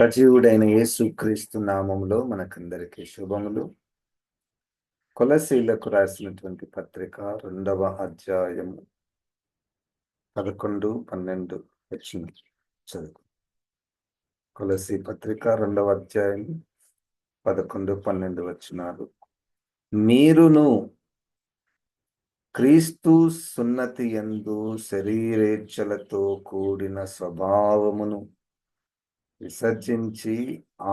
సజీవుడైన యేసుక్రీస్తు నామంలో మనకందరికీ శుభములు. కొలసీలకు రాసినటువంటి పత్రిక రెండవ అధ్యాయము పదకొండు పన్నెండు వచ్చిన చదువు. కొలసి పత్రిక రెండవ అధ్యాయం పదకొండు పన్నెండు వచ్చినారు మీరును క్రీస్తు సున్నతి ఎందు శరీరేచ్ఛలతో కూడిన స్వభావమును విసర్జించి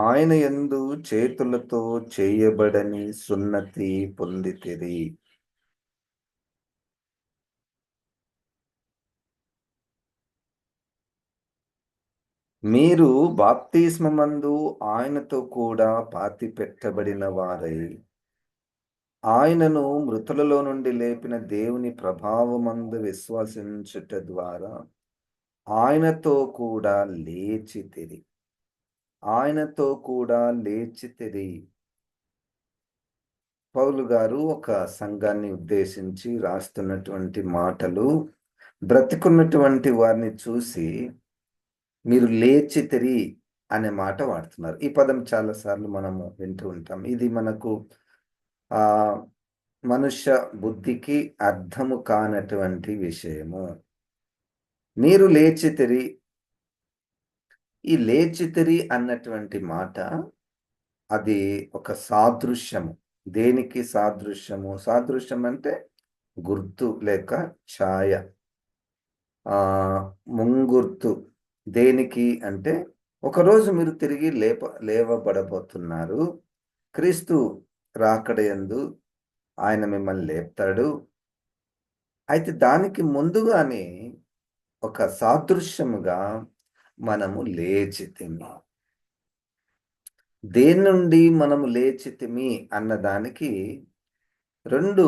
ఆయన ఎందు చేతులతో చేయబడని సున్నతి పొందితిరి. మీరు బాప్తిస్మందు ఆయనతో కూడా పాతి పెట్టబడిన వారై ఆయనను మృతులలో నుండి లేపిన దేవుని ప్రభావమందు విశ్వసించుట ద్వారా ఆయనతో కూడా లేచితిరి. ఆయనతో కూడా లేచితిరి. పౌలు గారు ఒక సంఘాన్ని ఉద్దేశించి రాస్తున్నటువంటి మాటలు బ్రతికున్నటువంటి వారిని చూసి మీరు లేచితిరి అనే మాట వాడుతున్నారు. ఈ పదం చాలాసార్లు మనము వింటూ ఉంటాం. ఇది మనకు ఆ మనుష్య బుద్ధికి అర్థము కానటువంటి విషయము. మీరు లేచితిరి ఈ లేచితిరి అన్నటువంటి మాట అది ఒక సాదృశ్యము. దేనికి సాదృశ్యము? సాదృశ్యం అంటే గుర్తు లేక ఛాయ. ముంగుర్తు. దేనికి అంటే ఒకరోజు మీరు తిరిగి లేప లేవబడబోతున్నారు. క్రీస్తు రాకడయందు ఆయన మిమ్మల్ని లేపుతాడు. అయితే దానికి ముందుగానే ఒక సాదృశ్యముగా మనము లేచితిమి దేని నుండి మనము లేచితిమి అన్నదానికి రెండు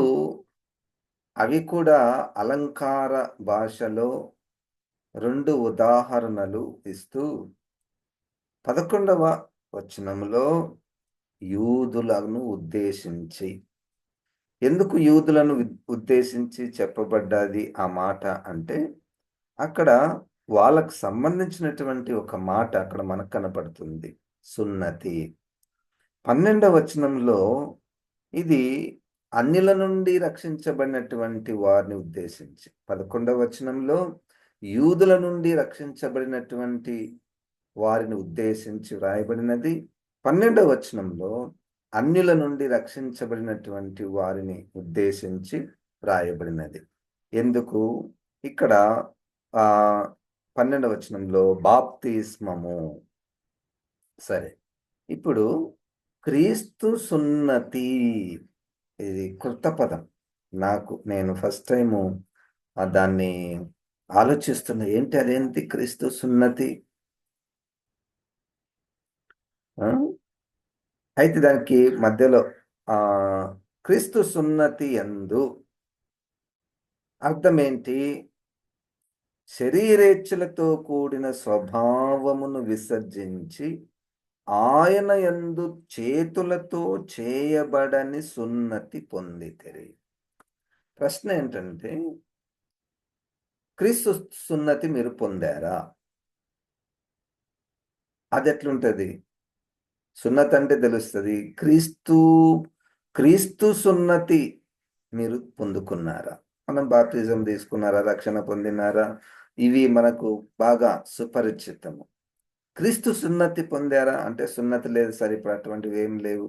అవి కూడా అలంకార భాషలో రెండు ఉదాహరణలు ఇస్తూ పదకొండవ వచనంలో యూదులను ఉద్దేశించి. ఎందుకు యూదులను ఉద్దేశించి చెప్పబడ్డది ఆ మాట అంటే అక్కడ వాళ్ళకు సంబంధించినటువంటి ఒక మాట అక్కడ మనకు కనపడుతుంది. సున్నతి. పన్నెండవ వచనంలో ఇది అన్యుల నుండి రక్షించబడినటువంటి వారిని ఉద్దేశించి. పదకొండవ వచనంలో యూదుల నుండి రక్షించబడినటువంటి వారిని ఉద్దేశించి వ్రాయబడినది. పన్నెండవ వచనంలో అన్యుల నుండి రక్షించబడినటువంటి వారిని ఉద్దేశించి వ్రాయబడినది. ఎందుకు? ఇక్కడ ఆ పన్నెండవ వచనంలో బాప్తిస్మము. సరే ఇప్పుడు క్రీస్తు సున్నతి ఇది కృత పదం. నాకు నేను ఫస్ట్ టైము దాన్ని ఆలోచిస్తున్నా. ఏంటి అదేంటి క్రీస్తు సున్నతి అయితే దానికి మధ్యలో ఆ క్రీస్తు సున్నతి ఎందు అర్థం ఏంటి శరీరేచ్ఛలతో కూడిన స్వభావమును విసర్జించి ఆయన ఎందు చేతులతో చేయబడని సున్నతి పొందితే ప్రశ్న ఏంటంటే క్రీస్తు సున్నతి మీరు పొందారా? అది ఎట్లుంటది సున్నతి అంటే తెలుస్తుంది. క్రీస్తు క్రీస్తు సున్నతి మీరు పొందుకున్నారా? మనం బాప్తిజం తీసుకున్నారా? రక్షణ పొందినారా? ఇవి మనకు బాగా సుపరిచితము. క్రీస్తు సున్నతి పొందారా? అంటే సున్నతి లేదు సరే ఇప్పుడు అటువంటివి ఏం లేవు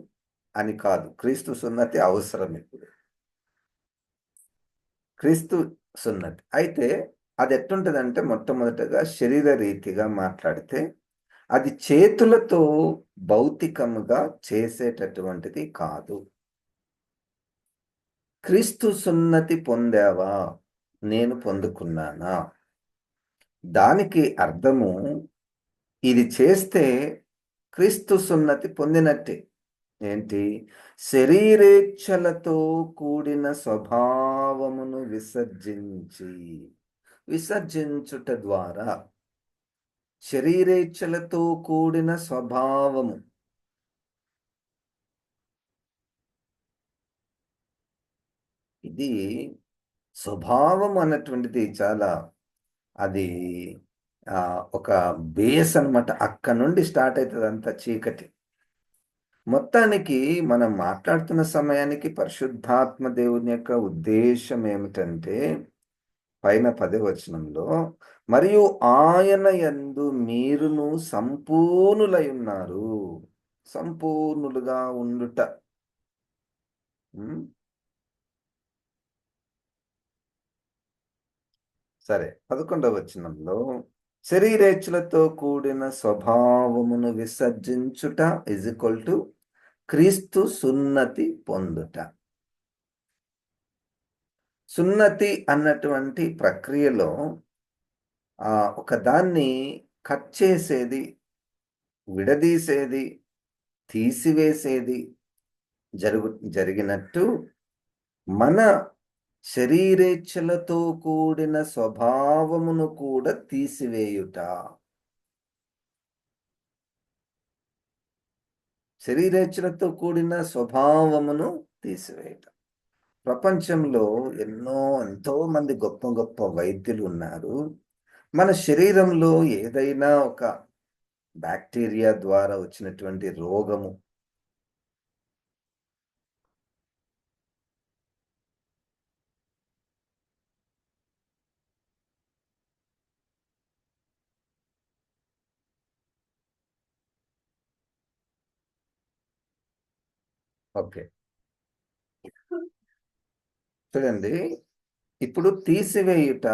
అని కాదు. క్రీస్తు సున్నతి అవసరం ఇప్పుడు. క్రీస్తు సున్నతి. అయితే అది ఎట్టుంటదంటే మొట్టమొదటగా శరీర రీతిగా మాట్లాడితే అది చేతులతో భౌతికముగా చేసేటటువంటిది కాదు. క్రీస్తు సున్నతి పొందావా? నేను పొందుకున్నానా? దానికి అర్థము ఇది చేస్తే క్రీస్తు సున్నతి పొందినట్టే. ఏంటి? శరీరేచ్ఛలతో కూడిన స్వభావమును విసర్జించి విసర్జించుట ద్వారా శరీరేచ్ఛలతో కూడిన స్వభావము ఇది స్వభావం అన్నటువంటిది చాలా అది ఒక బేస్ అనమాట అక్కడ నుండి స్టార్ట్ అవుతుంది అంత చీకటి. మొత్తానికి మనం మాట్లాడుతున్న సమయానికి పరిశుద్ధాత్మ దేవుని యొక్క ఉద్దేశం ఏమిటంటే పైన పదే వచనంలో మరియు ఆయన యందు మీరును సంపూర్ణులై ఉన్నారు. సంపూర్ణులుగా ఉండుట. సరే పదకొండవ వచనంలో శరీరేచ్ఛలతో కూడిన స్వభావమును విసర్జించుట ఇజ్ ఈక్వల్ టు క్రీస్తు సున్నతి పొందుట. సున్నతి అన్నటువంటి ప్రక్రియలో ఆ ఒక దాన్ని కట్ చేసేది విడదీసేది తీసివేసేది జరుగు జరిగినట్టు మన శరీరేచ్ఛలతో కూడిన స్వభావమును కూడా తీసివేయుట. శరీరేచ్ఛలతో కూడిన స్వభావమును తీసివేయుట. ప్రపంచంలో ఎన్నో ఎంతో మంది గొప్ప గొప్ప వైద్యులు ఉన్నారు. మన శరీరంలో ఏదైనా ఒక బ్యాక్టీరియా ద్వారా వచ్చినటువంటి రోగము ఓకే. చూడండి ఇప్పుడు తీసివేయుట.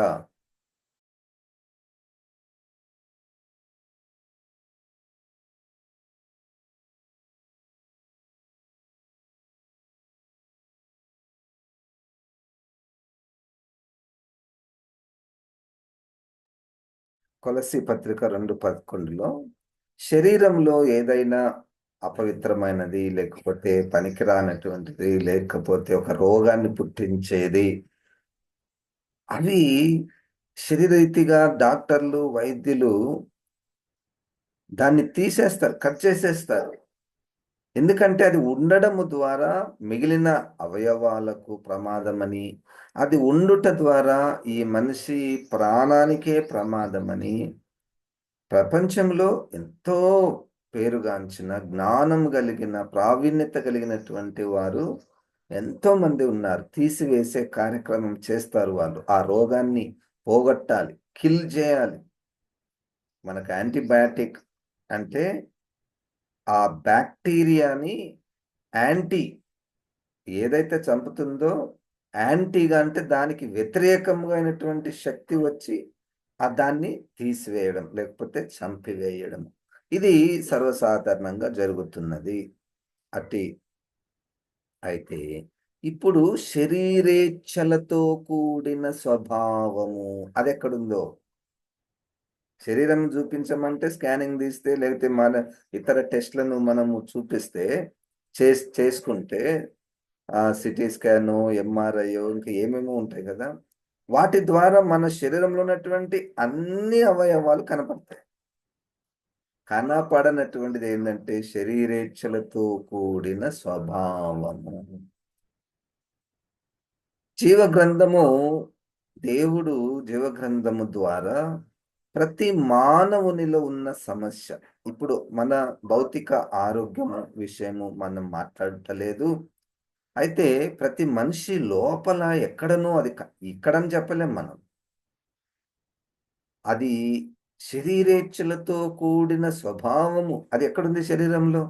కొలసి పత్రిక రెండు పదకొండులో శరీరంలో ఏదైనా అపవిత్రమైనది లేకపోతే పనికిరానటువంటిది లేకపోతే ఒక రోగాన్ని పుట్టించేది. అవి శరీరీతిగా డాక్టర్లు వైద్యులు దాన్ని తీసేస్తారు కట్ చేసేస్తారు. ఎందుకంటే అది ఉండడము ద్వారా మిగిలిన అవయవాలకు ప్రమాదమని అది ఉండుట ద్వారా ఈ మనిషి ప్రాణానికే ప్రమాదమని ప్రపంచంలో ఎంతో పేరుగాంచిన జ్ఞానం కలిగిన ప్రావీణ్యత కలిగినటువంటి వారు ఎంతో మంది ఉన్నారు. తీసివేసే కార్యక్రమం చేస్తారు వాళ్ళు. ఆ రోగాన్ని పోగొట్టాలి కిల్ చేయాలి. మనకు యాంటీబయాటిక్ అంటే ఆ బ్యాక్టీరియాని యాంటీ ఏదైతే చంపుతుందో యాంటీగా అంటే దానికి వ్యతిరేకంగా అయినటువంటి శక్తి వచ్చి ఆ దాన్ని తీసివేయడం లేకపోతే చంపివేయడం ఇది సర్వసాధారణంగా జరుగుతున్నది. అట్టి అయితే ఇప్పుడు శరీరేచ్ఛలతో కూడిన స్వభావము అది ఎక్కడుందో శరీరం చూపించమంటే స్కానింగ్ తీస్తే లేకపోతే మన ఇతర టెస్ట్లను మనము చూపిస్తే చేస్ చేసుకుంటే ఆ సిటీ స్కాను ఎంఆర్ఐ ఇంకా ఏమేమో ఉంటాయి కదా? వాటి ద్వారా మన శరీరంలో ఉన్నటువంటి అన్ని అవయవాలు కనపడతాయి. కనపడనటువంటిది ఏంటంటే శరీరేచ్ఛలతో కూడిన స్వభావము. జీవ గ్రంథము దేవుడు జీవ గ్రంథము ద్వారా ప్రతి మానవునిలో ఉన్న సమస్య. ఇప్పుడు మన భౌతిక ఆరోగ్యము విషయము మనం మాట్లాడటలేదు అయితే ప్రతి మనిషి లోపల ఎక్కడనో అది ఇక్కడని చెప్పలేం మనం. అది శరీరేచ్ఛలతో కూడిన స్వభావము. అది ఎక్కడుంది శరీరంలో?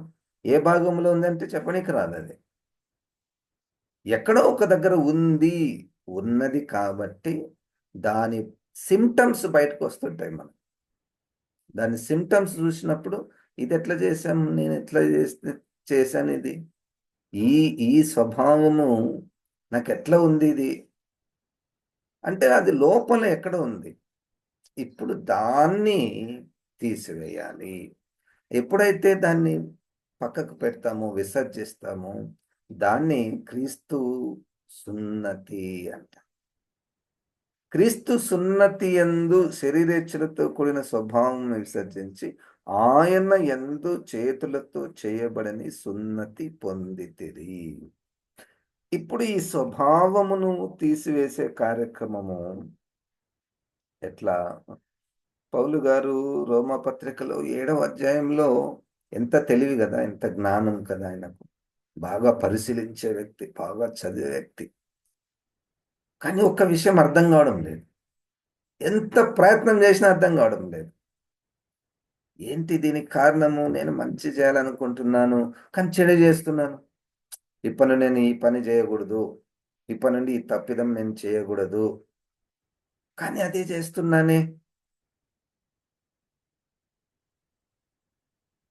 ఏ భాగంలో ఉందంటే చెప్పనీకి రాదు అది ఎక్కడో ఒక దగ్గర ఉంది ఉన్నది కాబట్టి దాని సిమ్టమ్స్ బయటకు వస్తుంటాయి మనం దాని సిమ్టమ్స్ చూసినప్పుడు ఇది ఎట్లా చేశాం నేను ఎట్లా చేసి చేశాను ఇది? ఈ ఈ స్వభావము నాకు ఎట్లా ఉంది ఇది? అంటే అది లోపల ఎక్కడ ఉంది. ఇప్పుడు దాన్ని తీసివేయాలి. ఎప్పుడైతే దాన్ని పక్కకు పెడతామో విసర్జిస్తామో దాన్ని క్రీస్తు సున్నతి అంట. క్రీస్తు సున్నతి ఎందు శరీరేచ్ఛలతో కూడిన స్వభావం విసర్జించి ఆయన ఎందు చేతులతో చేయబడని సున్నతి పొందితిరి. ఇప్పుడు ఈ స్వభావమును తీసివేసే కార్యక్రమము ఎట్లా? పౌలు గారు రోమా పత్రికలో ఏడవ అధ్యాయంలో ఎంత తెలివి కదా ఎంత జ్ఞానం కదా ఆయనకు. బాగా పరిశీలించే వ్యక్తి బాగా చదివే వ్యక్తి. కానీ ఒక్క విషయం అర్థం కావడం లేదు. ఎంత ప్రయత్నం చేసినా అర్థం కావడం లేదు. ఏంటి దీనికి కారణము? నేను మంచి చేయాలనుకుంటున్నాను కానీ చెడు చేస్తున్నాను. ఇప్పటి నుండి నేను ఈ పని చేయకూడదు. ఇప్పటి నుండి ఈ తప్పిదం నేను చేయకూడదు. కానీ అదే చేస్తున్నానే.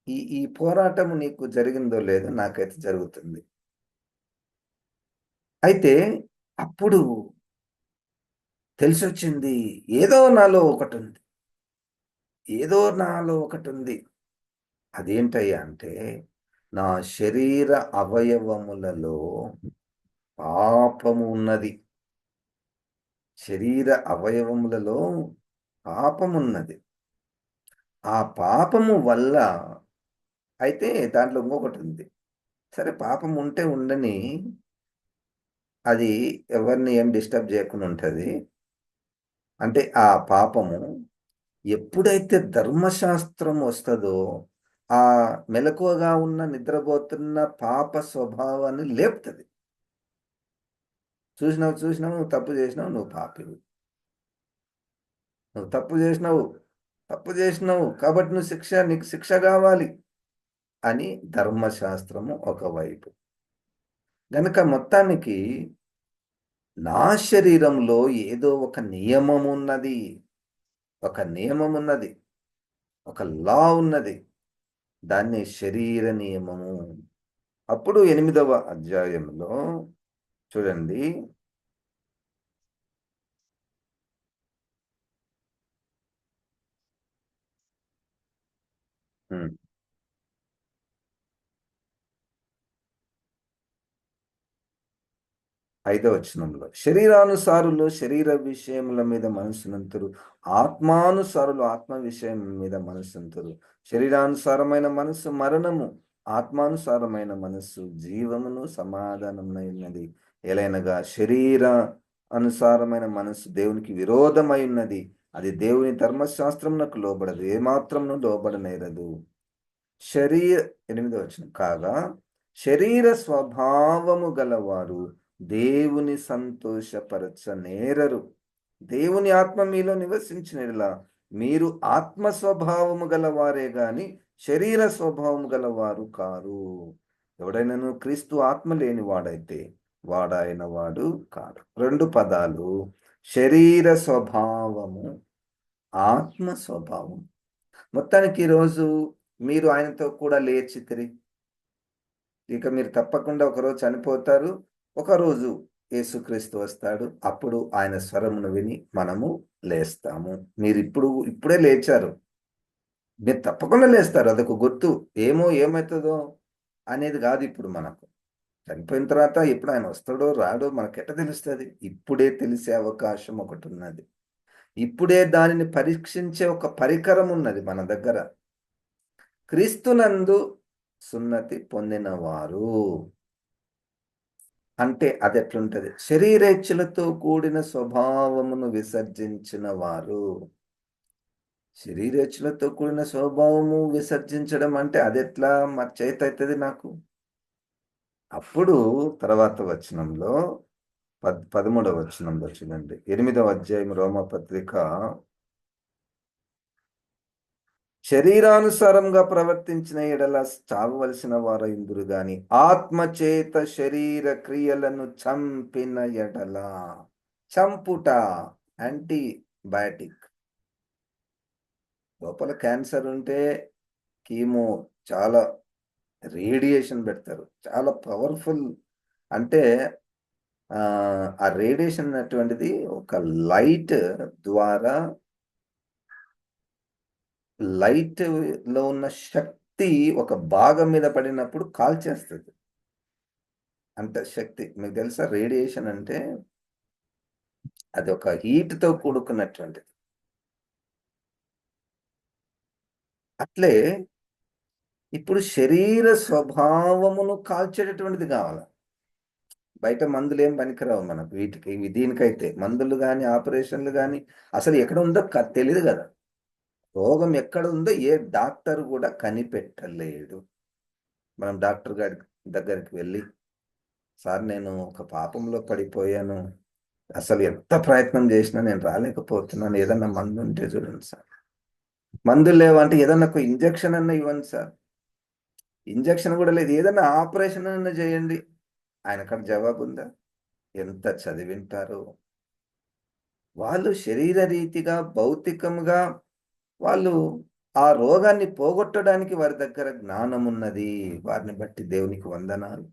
ఈ ఈ పోరాటం నీకు జరిగిందో లేదో నాకైతే జరుగుతుంది. అయితే అప్పుడు తెలిసొచ్చింది ఏదో నాలో ఒకటి ఉంది ఏదో నాలో ఒకటి ఉంది అదేంటయ్యా అంటే నా శరీర అవయవములలో పాపము ఉన్నది. శరీర అవయవములలో పాపమున్నది. ఆ పాపము వల్ల అయితే దాంట్లో ఇంకొకటి ఉంది. సరే పాపం ఉంటే ఉండని అది ఎవరిని ఏం డిస్టర్బ్ చేయకుండా ఉంటుంది. అంటే ఆ పాపము ఎప్పుడైతే ధర్మశాస్త్రం వస్తుందో ఆ మెలకువగా ఉన్న నిద్రపోతున్న పాప స్వభావాన్ని లేపుతుంది. చూసినావు చూసినావు నువ్వు తప్పు చేసినావు నువ్వు పాపివి. నువ్వు తప్పు చేసినావు తప్పు చేసినావు కాబట్టి నువ్వు శిక్ష నీకు శిక్ష కావాలి అని ధర్మశాస్త్రము ఒకవైపు గనక మొత్తానికి నా శరీరంలో ఏదో ఒక నియమం ఉన్నది. ఒక నియమం ఉన్నది. ఒక లా ఉన్నది. దాన్ని శరీర నియమము. అప్పుడు ఎనిమిదవ అధ్యాయంలో చూడండి. ఐదవ వచనంలో శరీరానుసారులు శరీర విషయముల మీద మనసునంతరు. ఆత్మానుసారులు ఆత్మ విషయం మీద మనసునంతరు. శరీరానుసారమైన మనసు మరణము. ఆత్మానుసారమైన మనస్సు జీవమును సమాధానమైనది ఎలైనగా శరీర అనుసారమైన మనసు దేవునికి విరోధమై ఉన్నది. అది దేవుని ధర్మశాస్త్రమునకు లోబడదు ఏమాత్రమును లోబడనేరదు. శరీర ఎనిమిది వచ్చిన కాగా శరీర స్వభావము గలవారు దేవుని సంతోషపరచ నేరరు దేవుని ఆత్మ మీలో నివసించినలా మీరు ఆత్మ స్వభావము గలవారే గాని శరీర స్వభావము గలవారు కారు. ఎవడైనాను క్రీస్తు ఆత్మ లేని వాడైతే వాడాయన వాడు కాడు రెండు పదాలు శరీర స్వభావము ఆత్మ స్వభావం. మొత్తానికి ఈరోజు మీరు ఆయనతో కూడా లేచి ఇక మీరు తప్పకుండా ఒకరోజు చనిపోతారు. ఒకరోజు యేసుక్రీస్తు వస్తాడు. అప్పుడు ఆయన స్వరమును విని మనము లేస్తాము. మీరు ఇప్పుడు ఇప్పుడే లేచారు. మీరు తప్పకుండా లేస్తారు. అదొక గుర్తు. ఏమో ఏమవుతుందో అనేది కాదు ఇప్పుడు మనకు. చనిపోయిన తర్వాత ఎప్పుడు ఆయన వస్తాడో రాడో మనకెట్ట తెలుస్తుంది? ఇప్పుడే తెలిసే అవకాశం ఒకటి ఉన్నది. ఇప్పుడే దానిని పరీక్షించే ఒక పరికరం ఉన్నది మన దగ్గర. క్రీస్తునందు సున్నతి పొందినవారు. అంటే అది ఎట్లుంటది? శరీరేచ్ఛలతో కూడిన స్వభావమును విసర్జించిన వారు శరీరేచ్ఛలతో కూడిన స్వభావము విసర్జించడం అంటే అది ఎట్లా మరి చేత అవుతుంది నాకు? అప్పుడు తర్వాత వచనంలో పద్ పదమూడవ వచనంలో చూడండి. ఎనిమిదవ అధ్యాయం రోమపత్రిక శరీరానుసారంగా ప్రవర్తించిన ఎడల చావవలసిన వారు ఇందురు గాని ఆత్మచేత శరీర క్రియలను చంపిన ఎడల. చంపుట యాంటీబయాటిక్. లోపల క్యాన్సర్ ఉంటే కీమో చాలా రేడియేషన్ పెడతారు. చాలా పవర్ఫుల్ అంటే ఆ రేడియేషన్ అటువంటిది ఒక లైట్ ద్వారా లైట్లో ఉన్న శక్తి ఒక భాగం మీద పడినప్పుడు కాల్చేస్తుంది. అంత శక్తి. మీకు తెలుసా? రేడియేషన్ అంటే అది ఒక హీట్తో కూడుకున్నటువంటిది. అట్లే ఇప్పుడు శరీర స్వభావమును కాల్చేటటువంటిది కావాలి? బయట మందులు ఏం పనికిరావు మనకు. వీటికి దీనికైతే మందులు కానీ ఆపరేషన్లు కానీ అసలు ఎక్కడ ఉందో తెలియదు కదా. రోగం ఎక్కడ ఉందో ఏ డాక్టర్ కూడా కనిపెట్టలేడు మనం డాక్టర్ గారి దగ్గరికి వెళ్ళి సార్ నేను ఒక పాపంలో పడిపోయాను. అసలు ఎంత ప్రయత్నం చేసినా నేను రాలేకపోతున్నాను. ఏదన్నా మందు ఉంటే చూడండి సార్. మందులు లేవంటే ఏదన్నా ఒక ఇంజక్షన్ అన్న ఇవ్వండి సార్. ఇంజక్షన్ కూడా లేదు. ఏదన్నా ఆపరేషన్ అయినా చేయండి. ఆయన జవాబు ఉందా? ఎంత చదివింటారో. వాళ్ళు శరీర రీతిగా భౌతికంగా వాళ్ళు ఆ రోగాన్ని పోగొట్టడానికి వారి దగ్గర జ్ఞానం ఉన్నది. వారిని బట్టి దేవునికి వందనాలు.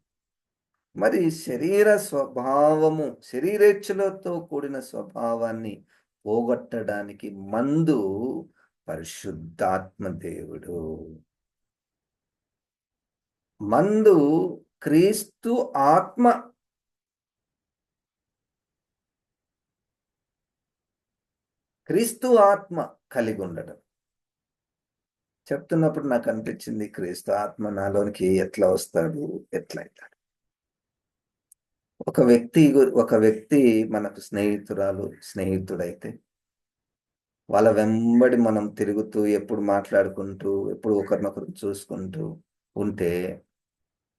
మరి శరీర స్వభావము శరీరేచ్ఛలతో కూడిన స్వభావాన్ని పోగొట్టడానికి మందు పరిశుద్ధాత్మ దేవుడు. మందు క్రీస్తు ఆత్మ క్రీస్తు ఆత్మ కలిగి ఉండడం చెప్తున్నప్పుడు నాకు అనిపించింది క్రీస్తు ఆత్మ నాలోనికి ఎట్లా వస్తాడు ఎట్లా అవుతాడు ఒక వ్యక్తి గు- ఒక వ్యక్తి మనకు స్నేహితురాలు స్నేహితుడైతే వాళ్ళ వెంబడి మనం తిరుగుతూ ఎప్పుడు మాట్లాడుకుంటూ ఎప్పుడు ఒకరినొకరు చూసుకుంటూ ఉంటే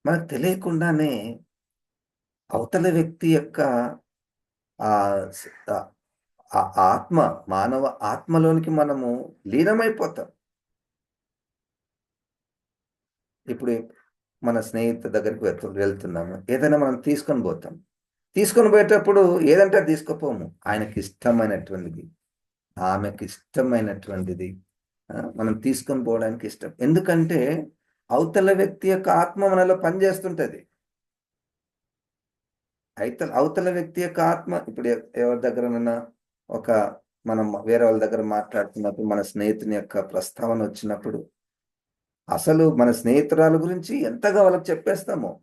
మనకు తెలియకుండానే అవతల వ్యక్తి యొక్క ఆ ఆత్మ మానవ ఆత్మలోనికి మనము లీనమైపోతాం. ఇప్పుడు మన స్నేహితు దగ్గరికి వెళ్తు వెళ్తున్నాము. ఏదైనా మనం తీసుకొని పోతాం. తీసుకొని పోయేటప్పుడు ఏదంటే తీసుకుపోము. ఆయనకి ఇష్టమైనటువంటిది. ఆమెకి ఇష్టమైనటువంటిది. మనం తీసుకొని పోవడానికి ఇష్టం. ఎందుకంటే అవతల వ్యక్తి యొక్క ఆత్మ మనలో పనిచేస్తుంటది. అయితే అవతల వ్యక్తి యొక్క ఆత్మ ఇప్పుడు ఎవరి దగ్గరనన్నా ఒక మనం వేరే వాళ్ళ దగ్గర మాట్లాడుతున్నప్పుడు మన స్నేహితుని యొక్క ప్రస్తావన వచ్చినప్పుడు అసలు మన స్నేహితురాల గురించి ఎంతగా వాళ్ళకి చెప్పేస్తామో?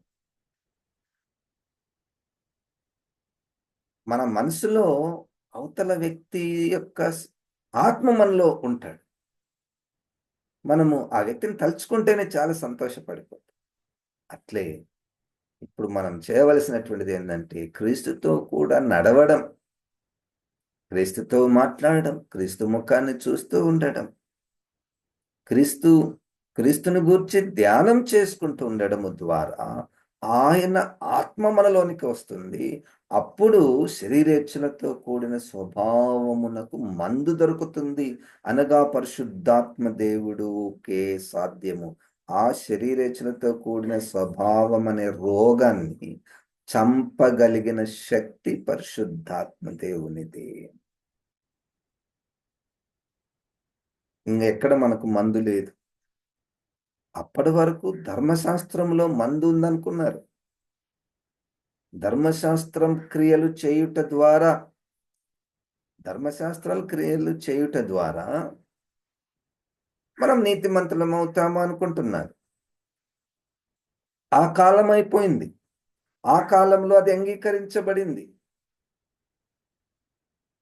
మన మనసులో అవతల వ్యక్తి యొక్క ఆత్మ మనలో ఉంటాడు. మనము ఆ వ్యక్తిని తలుచుకుంటేనే చాలా సంతోషపడిపోతాం. అట్లే ఇప్పుడు మనం చేయవలసినటువంటిది ఏంటంటే క్రీస్తుతో కూడా నడవడం. క్రీస్తుతో మాట్లాడడం క్రీస్తు ముఖాన్ని చూస్తూ ఉండడం. క్రీస్తు క్రీస్తుని గూర్చి ధ్యానం చేసుకుంటూ ఉండడము ద్వారా ఆయన ఆత్మ మనలోనికి వస్తుంది. అప్పుడు శరీరేచ్ఛలతో కూడిన స్వభావమునకు మందు దొరుకుతుంది. అనగా పరిశుద్ధాత్మ దేవుడుకే సాధ్యము. ఆ శరీరేచ్ఛలతో కూడిన స్వభావం అనే రోగాన్ని చంపగలిగిన శక్తి పరిశుద్ధాత్మ దేవునిది. ఇంకెక్కడ మనకు మందు లేదు. అప్పటి వరకు ధర్మశాస్త్రంలో మందు ఉందనుకున్నారు. ధర్మశాస్త్రం క్రియలు చేయుట ద్వారా ధర్మశాస్త్రాలు క్రియలు చేయుట ద్వారా మనం నీతిమంతులం అవుతాము అనుకుంటున్నారు. ఆ కాలం అయిపోయింది. ఆ కాలంలో అది అంగీకరించబడింది.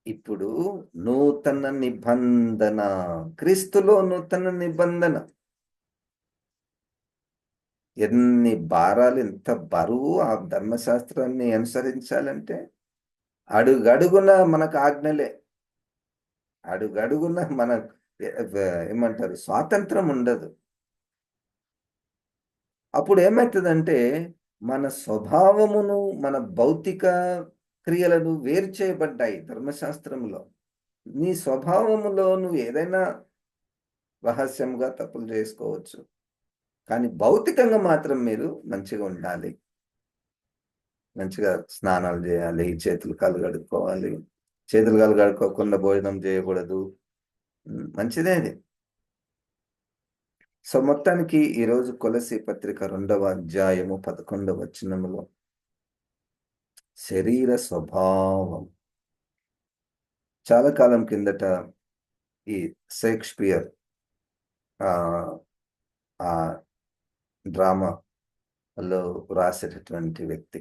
ఇప్పుడు నూతన నిబంధన క్రీస్తులో నూతన నిబంధన. ఎన్ని భారాలు ఎంత బరువు ఆ ధర్మశాస్త్రాన్ని అనుసరించాలంటే అడుగడుగున మనకు ఆజ్ఞలే. అడుగడుగున మన ఏమంటారు? స్వాతంత్రం ఉండదు. అప్పుడు ఏమవుతుందంటే మన స్వభావమును మన భౌతిక క్రియలను వేరు చేయబడ్డాయి ధర్మశాస్త్రంలో. నీ స్వభావములో నువ్వు ఏదైనా రహస్యంగా తప్పులు చేసుకోవచ్చు. కానీ భౌతికంగా మాత్రం మీరు మంచిగా ఉండాలి. మంచిగా స్నానాలు చేయాలి చేతులు కాలు కడుక్కోవాలి. చేతులు కాలు కడుక్కోకుండా భోజనం చేయకూడదు. మంచిదే అది. సో మొత్తానికి ఈరోజు కొలసి పత్రిక రెండవ అధ్యాయము పదకొండవ వచనములో శరీర స్వభావం. చాలా కాలం కిందట ఈ షేక్స్పియర్ ఆ డ్రామాలో రాసేటటువంటి వ్యక్తి.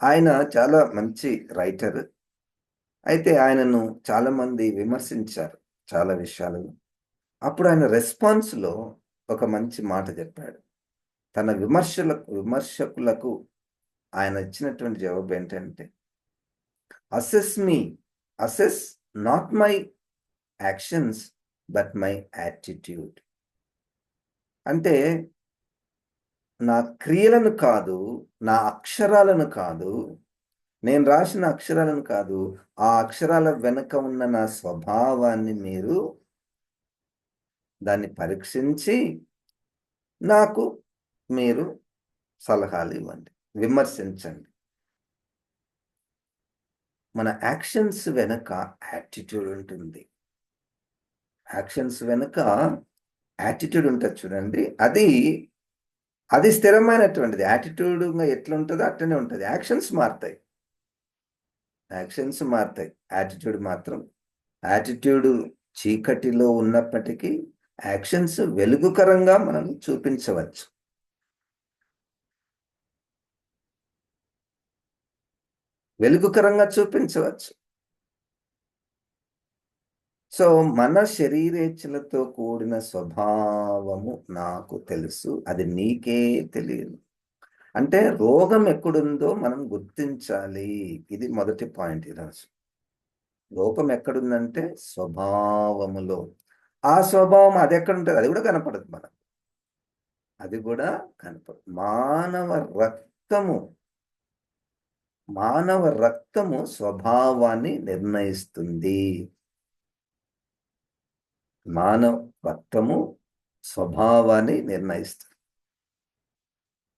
ఆయన చాలా మంచి రైటర్. అయితే ఆయనను చాలామంది విమర్శించారు చాలా విషయాలను అప్పుడు ఆయన రెస్పాన్స్లో ఒక మంచి మాట చెప్పాడు. తన విమర్శలకు విమర్శకులకు ఆయన ఇచ్చినటువంటి జవాబు ఏంటంటే assess me assess not my actions but my attitude అంటే నా క్రియలను కాదు నా అక్షరాలను కాదు నేను రాసిన అక్షరాలను కాదు ఆ అక్షరాల వెనుక ఉన్న నా స్వభావాన్ని మీరు దాన్ని పరీక్షించి నాకు మీరు సలహాలు ఇవ్వండి విమర్శించండి. మన యాక్షన్స్ వెనుక యాటిట్యూడ్ ఉంటుంది. యాక్షన్స్ వెనుక యాటిట్యూడ్ ఉంటుంది చూడండి. అది అది స్థిరమైనటువంటిది. యాటిట్యూడ్ ఎట్లుంటుందో అట్లనే ఉంటుంది. యాక్షన్స్ మారుతాయి. యాక్షన్స్ మారుతాయి. యాటిట్యూడ్ మాత్రం. యాటిట్యూడ్ చీకటిలో ఉన్నప్పటికీ యాక్షన్స్ వెలుగుకరంగా మనం చూపించవచ్చు. వెలుగుకరంగా చూపించవచ్చు. సో మన శరీరేచ్ఛలతో కూడిన స్వభావము నాకు తెలుసు. అది నీకే తెలియదు. అంటే రోగం ఎక్కడుందో మనం గుర్తించాలి. ఇది మొదటి పాయింట్ ఈరోజు లోపం ఎక్కడుందంటే స్వభావములో. ఆ స్వభావం అది ఎక్కడ ఉంటుంది? అది కూడా కనపడదు మనం అది కూడా కనపడదు. మానవ రక్తము మానవ రక్తము స్వభావాన్ని నిర్ణయిస్తుంది. మానవత్వము స్వభావాన్ని నిర్ణయిస్తుంది.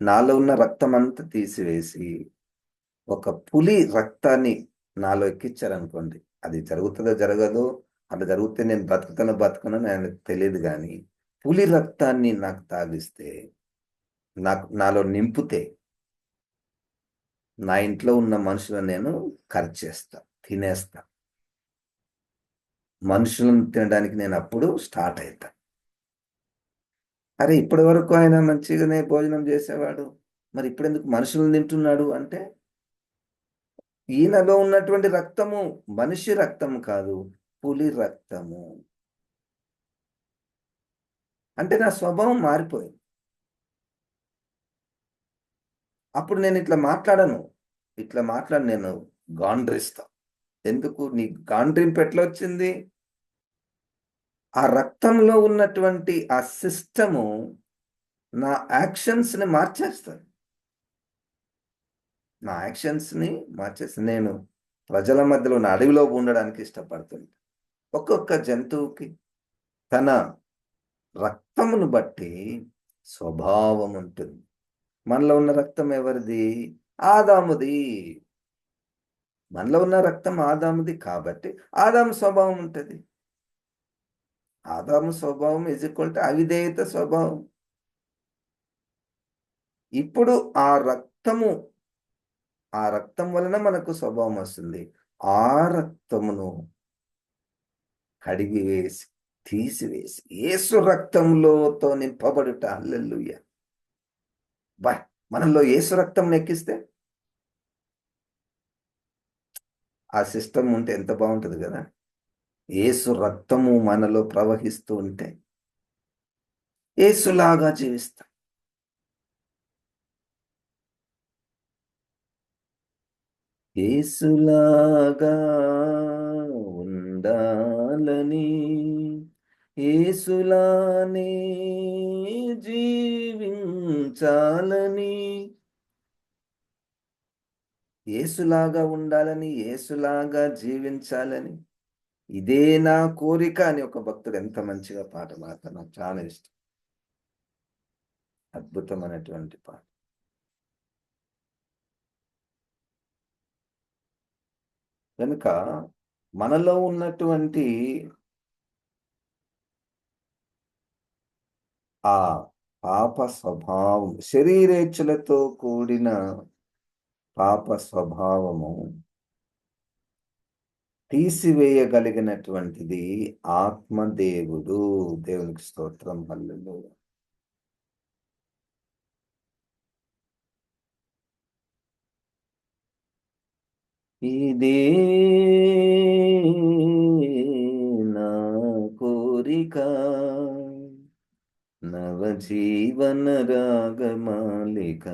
నాలో ఉన్న రక్తం అంతా తీసివేసి ఒక పులి రక్తాన్ని నాలో ఎక్కించారనుకోండి అది జరుగుతుందో జరగదో అట్లా జరిగితే నేను బతుకుతానో బతుకునో నేను తెలియదు కానీ పులి రక్తాన్ని నాకు తాగిస్తే నాకు నాలో నింపితే నా ఇంట్లో ఉన్న మనుషులను నేను ఖర్చేస్తా తినేస్తా. మనుషులను తినడానికి నేను అప్పుడు స్టార్ట్ అవుతా అరే ఇప్పటి వరకు ఆయన మంచిగానే భోజనం చేసేవాడు. మరి ఇప్పుడు ఎందుకు మనుషులను తింటున్నాడు అంటే ఈయనలో ఉన్నటువంటి రక్తము మనిషి రక్తం కాదు పులి రక్తము. అంటే నా స్వభావం మారిపోయింది. అప్పుడు నేను ఇట్లా మాట్లాడను. ఇట్లా మాట్లాడి నేను గాండ్రిస్తా. ఎందుకు నీ గాండ్రింపు ఎట్లా వచ్చింది ఆ రక్తంలో ఉన్నటువంటి ఆ సిస్టము నా యాక్షన్స్ని మార్చేస్తుంది. నా యాక్షన్స్ని మార్చేసి నేను ప్రజల మధ్యలో నా అడవిలో ఉండడానికి ఇష్టపడుతుంది. ఒక్కొక్క జంతువుకి తన రక్తమును బట్టి స్వభావం ఉంటుంది. మనలో ఉన్న రక్తం ఎవరిది? ఆదాముది. మనలో ఉన్న రక్తం ఆదాముది కాబట్టి ఆదాము స్వభావం ఉంటుంది. ఆదాము స్వభావం ఇజ్ ఈక్వల్ టు అవిధేయత స్వభావం. ఇప్పుడు ఆ రక్తము ఆ రక్తం వలన మనకు స్వభావం వస్తుంది. ఆ రక్తమును కడిగి వేసి తీసివేసి ఏసు రక్తంలోతో నింపబడుట. అల్లెల్లుయ్య బా మనలో ఏసు రక్తం నెక్కిస్తే ఆ సిస్టమ్ ఉంటే ఎంత బాగుంటుంది కదా? ఏసు రక్తము మనలో ప్రవహిస్తూ ఉంటే ఏసులాగా జీవిస్తాం. ఏసులాగా ఉండాలని ఏసులానే జీవించాలని ఏసులాగా ఉండాలని ఏసులాగా జీవించాలని. ఇదే నా కోరిక అని ఒక భక్తుడు ఎంత మంచిగా పాట పాడతారు నాకు చాలా ఇష్టం. అద్భుతమైనటువంటి పాట. కనుక మనలో ఉన్నటువంటి ఆ పాప స్వభావం శరీరేచ్ఛలతో కూడిన పాప స్వభావము తీసివేయగలిగినటువంటిది ఆత్మదేవుడు. దేవునికి స్తోత్రం. హల్లెలూయా. ఇదే నా కోరిక నవజీవన రాగమాలిక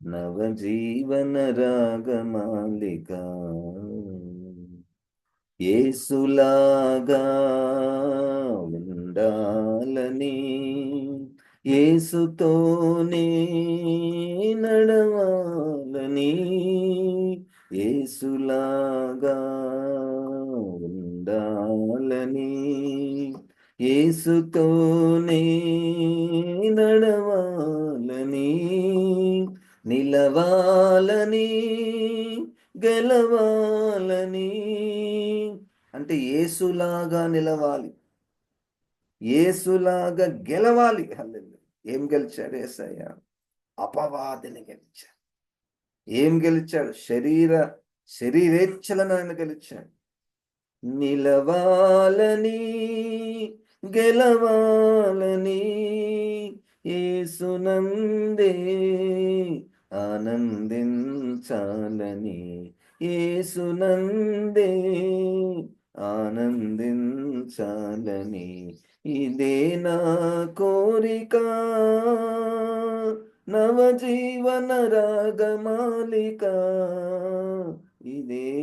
నవజీవన రాగమాలిక ఏసులాగా ఉండాలని ఏసుతోనే నడవాలని ఏసులాగా ఉండాలని ఏసుతోనే నడవాలని నిలవాలని గెలవాలని. అంటే ఏసులాగా నిలవాలి. ఏసులాగా గెలవాలి. హల్లెల్లు ఏం గెలిచాడు ఏసయ్య? అపవాదిని గెలిచాడు. ఏం గెలిచాడు? శరీర శరీరేచ్ఛలను ఆయన గెలిచాడు. నిలవాలని గెలవాలని ఏసునందే ఆనందించాలని ఏసునందే ఆనందించాలని ఇదే నా కోరిక. నవజీవన రాగమాలిక ఇదే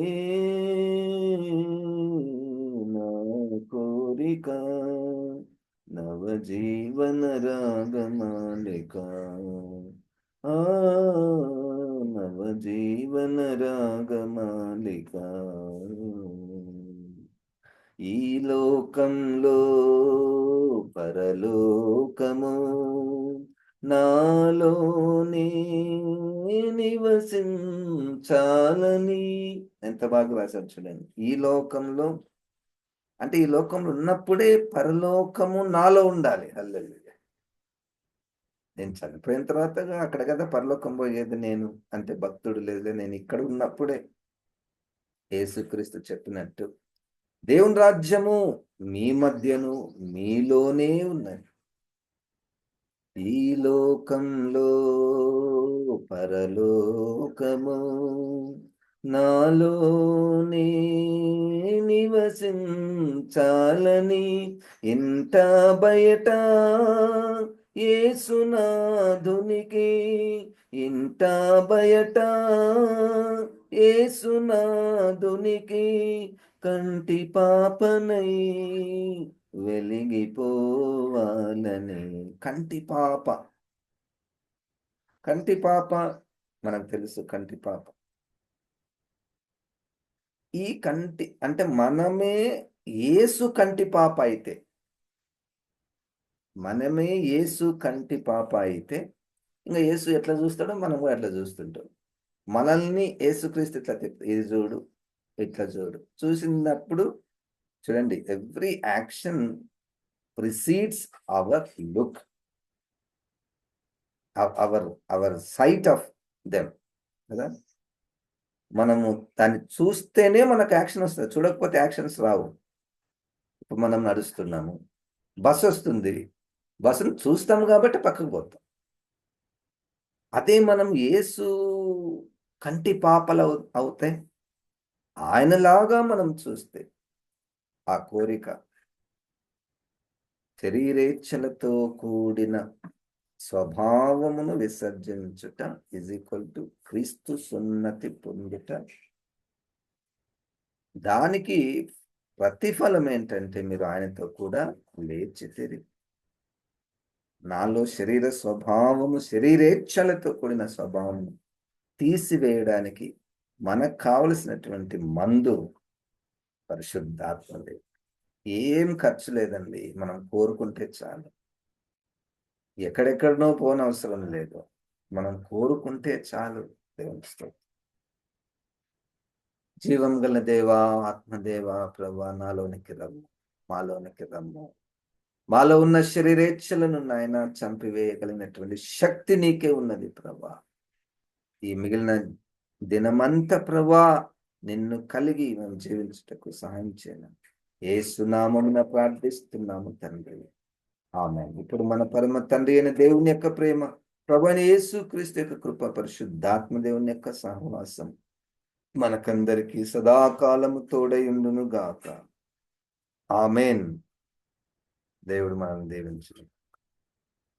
కోరిక నవజీవన రాగమాలిక. ఆ నవజీవన రాగమాలిక. ఈ లోకంలో పరలోకము నాలోనే నివసించాలని. ఎంత బాగా రాశారు చూడండి. ఈ లోకంలో అంటే ఈ లోకంలో ఉన్నప్పుడే పరలోకము నాలో ఉండాలి. హల్లెలూయా. నేను చనిపోయిన తర్వాత అక్కడ కదా పరలోకం పోయేది నేను. అంటే భక్తుడు లేదు. నేను ఇక్కడ ఉన్నప్పుడే యేసుక్రీస్తు చెప్పినట్టు దేవుని రాజ్యము మీ మధ్యను మీలోనే ఉన్నది. ఈ లోకంలో పరలోకము నాలోనే నివసించాలని ఇంట బయట ఏసునాధునికి ఇంట బయట ఏసునాధునికి కంటి పాపనై వెలిగిపోవాలని. కంటి పాప. కంటి పాప మనకు తెలుసు కంటి పాప. ఈ కంటి అంటే మనమే ఏసు కంటి పాప అయితే మనమే ఏసు కంటి పాప అయితే ఇంకా ఏసు ఎట్లా చూస్తాడో మనం కూడా అట్లా చూస్తుంటాం. మనల్ని ఏసుక్రీస్తు ఇట్లా ఇది చూడు ఇట్లా చూడు. చూసినప్పుడు చూడండి every action precedes our look our our sight of them కదా? మనము దాన్ని చూస్తేనే మనకు యాక్షన్ వస్తుంది. చూడకపోతే యాక్షన్స్ రావు. ఇప్పుడు మనం నడుస్తున్నాము. బస్సు వస్తుంది. బస్సును చూస్తాము కాబట్టి పక్కకు పోతాం. అదే మనం ఏసు కంటి పాపలు అవుతాయి. ఆయనలాగా మనం చూస్తే ఆ కోరిక శరీరేచ్ఛలతో కూడిన స్వభావమును విసర్జించుట ఇజ్ ఈక్వల్ టు క్రీస్తు సున్నతి పొందుట. దానికి ప్రతిఫలం ఏంటంటే మీరు ఆయనతో కూడా లేచి నాలో శరీర స్వభావము శరీరేచ్ఛలతో కూడిన స్వభావము తీసివేయడానికి మనకు కావలసినటువంటి మందు పరిశుద్ధాత్మదే. ఏం ఖర్చు లేదండి మనం కోరుకుంటే చాలు. ఎక్కడెక్కడనో పోనవసరం లేదు. మనం కోరుకుంటే చాలు దేవుని జీవం గల దేవా ఆత్మదేవా ప్రభా నాలోనికి రమ్ము మాలోనికి రమ్ము. మాలో ఉన్న శరీరేచ్ఛలను నాయన చంపివేయగలిగినటువంటి శక్తి నీకే ఉన్నది ప్రభా. ఈ మిగిలిన దినమంతా ప్రభా నిన్ను కలిగి మేము జీవించుటకు సహాయం చేయను ఏ సునామమున ప్రార్థిస్తున్నాము తండ్రి. ఆమె ఇప్పుడు మన పరమ తండ్రి అయిన దేవుని యొక్క ప్రేమ ప్రభుని యేసు క్రీస్తు యొక్క కృప పరిశుద్ధాత్మ దేవుని యొక్క సహవాసం మనకందరికీ సదాకాలము తోడయుండును గాక ఆమెన్. దేవుడు మనం దీవించు.